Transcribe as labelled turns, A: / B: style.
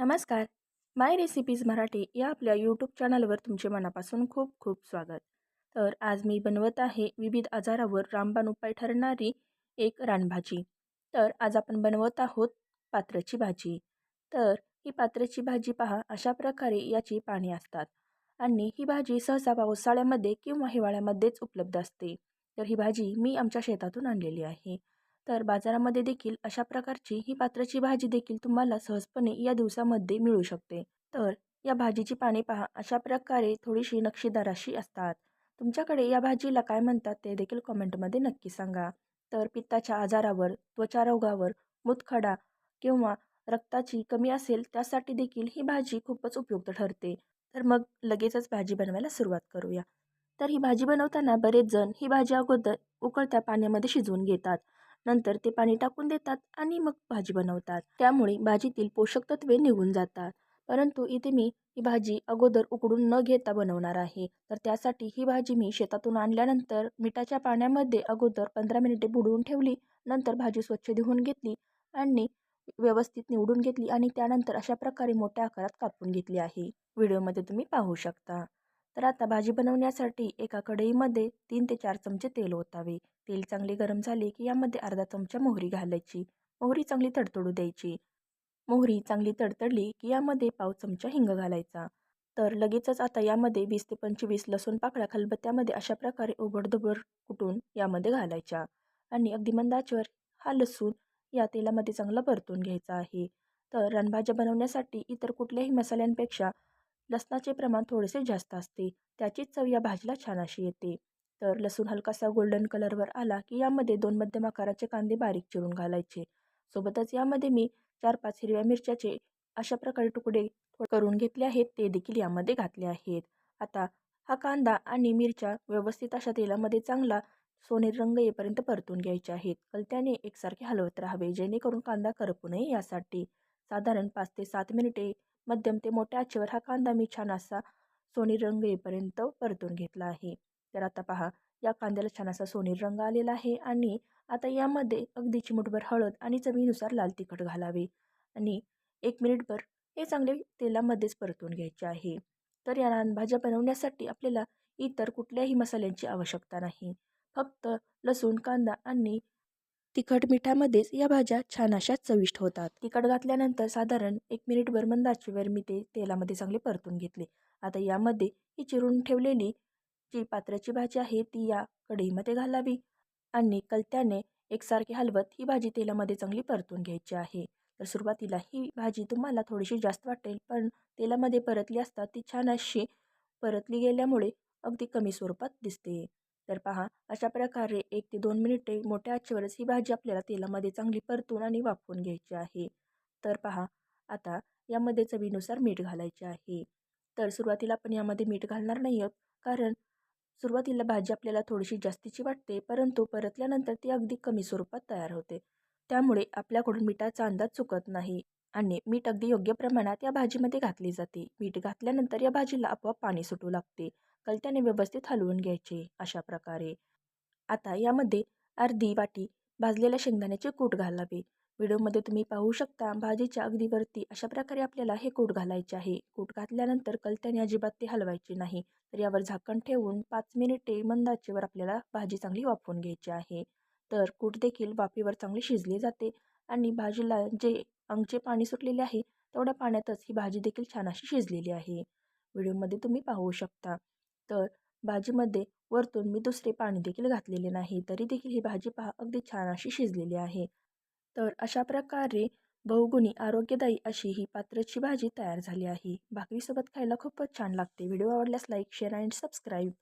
A: नमस्कार. माय रेसिपीज मराठी या आपल्या यूट्यूब चॅनलवर तुमचे मनापासून खूप खूप स्वागत. तर आज मी बनवत आहे विविध आजारावर रामबाण उपाय ठरणारी एक रानभाजी. तर आज आपण बनवत आहोत पात्राची भाजी. तर ही पात्राची भाजी पहा अशा प्रकारे याची पाने असतात आणि ही भाजी सहसा पावसाळ्यामध्ये किंवा हिवाळ्यामध्येच उपलब्ध असते. तर ही भाजी मी आमच्या शेतातून आणलेली आहे. तर बाजारामध्ये देखील अशा प्रकारची ही पात्राची भाजी देखील तुम्हाला सहजपणे या दिवसामध्ये मिळू शकते. तर या भाजीची पाने पहा अशा प्रकारे थोडीशी नक्षीदार अशी असतात. तुमच्याकडे या भाजीला काय म्हणतात ते देखील कॉमेंटमध्ये नक्की सांगा. तर पित्ताच्या आजारावर त्वचा रोगावर मुतखडा किंवा रक्ताची कमी असेल त्यासाठी देखील ही भाजी खूपच उपयुक्त ठरते. तर मग लगेचच भाजी बनवायला सुरुवात करूया. तर ही भाजी बनवताना बरेच जण ही भाजी अगोदर उकळत्या पाण्यामध्ये शिजवून घेतात. नंतर ते पाणी टाकून देतात आणि मग भाजी बनवतात. त्यामुळे भाजीतील पोषक तत्वे निघून जातात. परंतु इथे मी ही भाजी अगोदर उकडून न घेता बनवणार आहे. तर त्यासाठी ही भाजी मी शेतातून आणल्यानंतर मिठाच्या पाण्यामध्ये अगोदर पंधरा मिनिटे बुडवून ठेवली नंतर भाजी स्वच्छ धुवून घेतली आणि व्यवस्थित निवडून घेतली आणि त्यानंतर अशा प्रकारे मोठ्या आकारात कापून घेतली आहे. व्हिडिओमध्ये तुम्ही पाहू शकता. तर आता भाजी बनवण्यासाठी एका कढईमध्ये तीन ते चार चमचे तेल ओतावे. तेल चांगले गरम झाले की यामध्ये अर्धा चमचा मोहरी घालायची. मोहरी चांगली तडतडू द्यायची. मोहरी चांगली तडतडली की यामध्ये पाव चमचा हिंग घालायचा. तर लगेचच आता यामध्ये वीस ते पंचवीस लसूण पाकळ्या खलबत्त्यामध्ये अशा प्रकारे उघडधुबड कुटून यामध्ये घालायच्या. आणि अगदी मंदाचवर हा लसूण या तेलामध्ये चांगला परतून घ्यायचा आहे. तर रणभाज्या बनवण्यासाठी इतर कुठल्याही मसाल्यांपेक्षा लसणाचे प्रमाण थोडेसे जास्त असते. त्याचीच चव या भाजीला छान अशी येते. तर लसूण हलकासा गोल्डन कलरवर आला की यामध्ये दोन मध्यम आकाराचे कांदे बारीक चिरून घालायचे. सोबतच यामध्ये मी चार पाच हिरव्या मिरच्याचे अशा प्रकारे तुकडे करून घेतले आहेत. ते देखील यामध्ये घातले आहेत. आता हा कांदा आणि मिरच्या व्यवस्थित अशा तेलामध्ये चांगला सोनेरी रंग येईपर्यंत परतून घ्यायचे आहेत. कलत्याने एकसारखे हलवत राहावे जेणेकरून कांदा करपू नये यासाठी. साधारण पाच ते सात मिनिटे मध्यम ते मोठ्या आचेवर हा कांदा मी छान असा सोनेरी रंग येईपर्यंत परतून घेतला आहे. तर आता पहा या कांद्याला छान असा सोनेरी रंग आलेला आहे आणि आता यामध्ये अगदी चिमुटभर हळद आणि चवीनुसार लाल तिखट घालावे आणि एक मिनिटभर हे चांगले तेलामध्येच परतून घ्यायचे आहे. तर या रानभाज्या बनवण्यासाठी आपल्याला इतर कुठल्याही मसाल्यांची आवश्यकता नाही. फक्त लसूण कांदा आणि तिखट मिठामध्येच या भाज्या छान अशा चविष्ट होतात. तिखट घातल्यानंतर साधारण एक मिनिटभर मंदाचीवर मी ते तेलामध्ये चांगले परतून घेतले. आता यामध्ये ही चिरून ठेवलेली जी पात्राची भाजी आहे ती या कढईमध्ये घालावी आणि कलत्याने एकसारखी हलवत ही भाजी तेलामध्ये चांगली परतून घ्यायची आहे. तर सुरुवातीला ही भाजी तुम्हाला थोडीशी जास्त वाटेल पण तेलामध्ये परतली असता ती छान अशी परतली गेल्यामुळे अगदी कमी स्वरूपात दिसते. तर पहा अशा प्रकारे एक ते दोन मिनिटे मोठ्या आचेवरच ही भाजी आपल्याला तेलामध्ये चांगली परतून आणि वाफवून घ्यायची आहे. तर पहा आता यामध्ये चवीनुसार मीठ घालायचे आहे. तर सुरुवातीला आपण यामध्ये मीठ घालणार नाही आहोत कारण सुरुवातीला भाजी आपल्याला थोडीशी जास्तीची वाटते परंतु परतल्यानंतर ती अगदी कमी स्वरूपात तयार होते. त्यामुळे आपल्याकडून मिठाचा अंदाज चुकत नाही. आणि मीठ अगदी योग्य प्रमाणात या भाजीमध्ये घातली जाते. मीठ घातल्यानंतर या भाजीला आपोआप पाणी सुटू लागते. कलत्याने व्यवस्थित हलवून घ्यायचे अशा प्रकारे. आता यामध्ये अर्धी वाटी भाजलेल्या शेंगदाण्याचे कूट घालावे. व्हिडिओमध्ये तुम्ही पाहू शकता भाजीच्या अगदी वरती अशा प्रकारे आपल्याला हे कूट घालायचे आहे. कूट घातल्यानंतर कलत्याने अजिबात ते हलवायचे नाही. तर यावर झाकण ठेवून पाच मिनिटे मंदाचेवर आपल्याला भाजी चांगली वाफवून घ्यायची आहे. तर कूट देखील वाफेवर चांगली शिजली जाते. आणि भाजीला जे अंगचे पाणी सुटलेले आहे तेवढ्या पाण्यातच ही भाजी देखील छान अशी शिजलेली आहे. व्हिडिओमध्ये तुम्ही पाहू शकता. तर भाजीमध्ये वरतून मी दुसरे पाणी देखील घातलेले नाही तरी देखील ही भाजी पहा अगदी छान अशी शिजलेली आहे. तर अशा प्रकारे बहुगुणी आरोग्यदायी अशी ही पात्राची भाजी तयार झाली आहे. भाकरीसोबत खायला खूपच छान लागते. व्हिडिओ आवडल्यास लाईक शेअर अँड सबस्क्राईब.